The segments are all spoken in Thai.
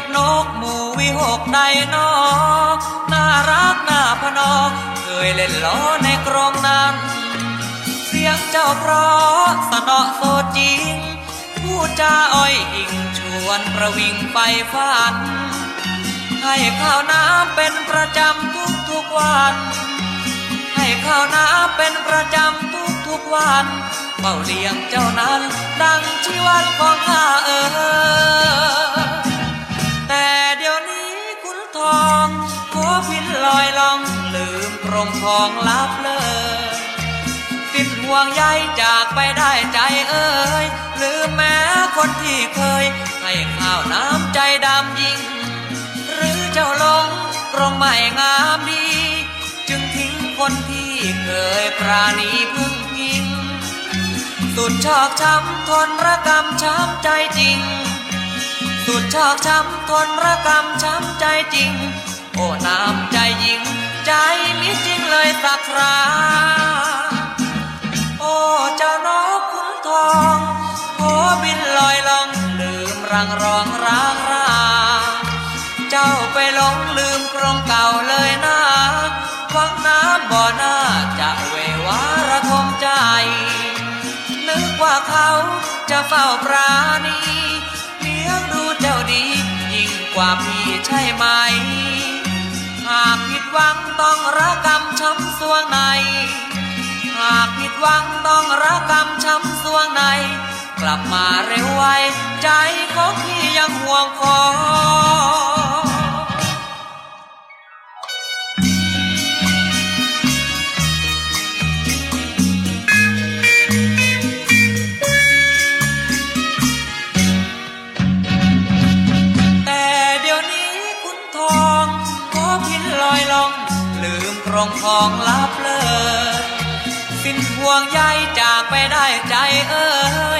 กับนกหมูวิหกใดนอน่ารักน่าพนอเคยเล่นล้อในกรงนั้น เสียงเจ้าเพราะสนอโสดจริง ผู้จาอ้อยอิงชวนประวิงไปฝัน ให้ข้าวน้ำเป็นประจำทุกทุกวัน ให้ข้าวน้ำเป็นประจำทุกทุกวันเฝ้าเลี้ยงเจ้านั้น ดังชีวันของข้าเออ ลอยล่องลืมกรงทองลับเลยสิ้นห่วงใยจากไปได้ใจเอ่ยลืมแม้คนที่เคย ให้ข้าวน้ำใจดำยิ่ง หรือเจ้าหลงกรงใหม่งามดี จึงทิ้งคนที่เคยปราณีพึ่งพิง สุดชอกช้ำทนระกำช้ำใจจริง สุดชอกช้ำทนระกำช้ำใจจริง โอ้น้ำใจยิง ใจมิจริงเลยสักราโอ้เจ้านกขุนทองโผบินลอยลองลืมรังรองร้างราเจ้าไปหลงลืมกรงเก่าเลยนะฟังน้ำบ่อหน้าจะเววาระทมใจ นึกว่าเขาจะเฝ้าปราณีเลี้ยงดูเจ้าดียิ่งกว่าพี่ใช่ไหมากผิดหวังต้องระกำช้ำสวงใน หากผิดหวังต้องระกำช้ำสวงใน กลับมาเร็วไวใจ รงทองลับเลยสิ้นห่วงใยจากไปได้ใจเอ่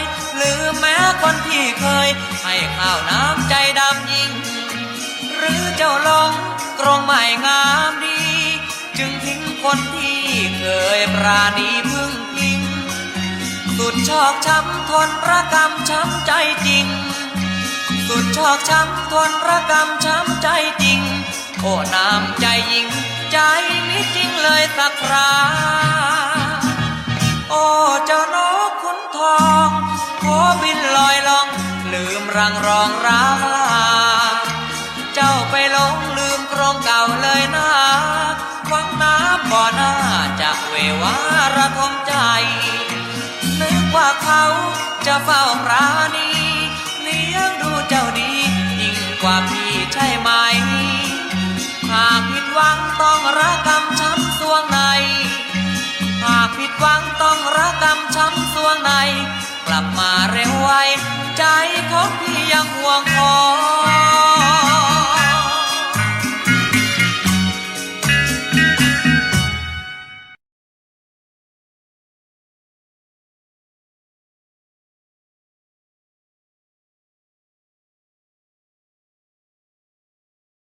ยลืมแม้คนที่เคย ให้ข้าวน้ำใจดำยิ่ง หรือเจ้าลงกรงใหม่งามดี จึงทิ้งคนที่เคยปราณีพึ่งพิง สุดชอกช้ำทนระกำช้ำใจจริง สุดชอกช้ำทนระกำช้ำใจจริง โอ้น้ำใจยิงใจ เลยสักคราโอ้เจ้านกขุนทองขอบินลอยลอง ลืมรังรองราเจ้าไปหลงลืมกรงเก่าเลยนะฟังน้ำบ่อหน้าจะเววาระทมใจ นึกว่าเขาจะเฝ้าปรานีเลี้ยงดูเจ้าดียิ่งกว่าพี่ใช่ไหม หากผิดหวังต้องรักกัน My.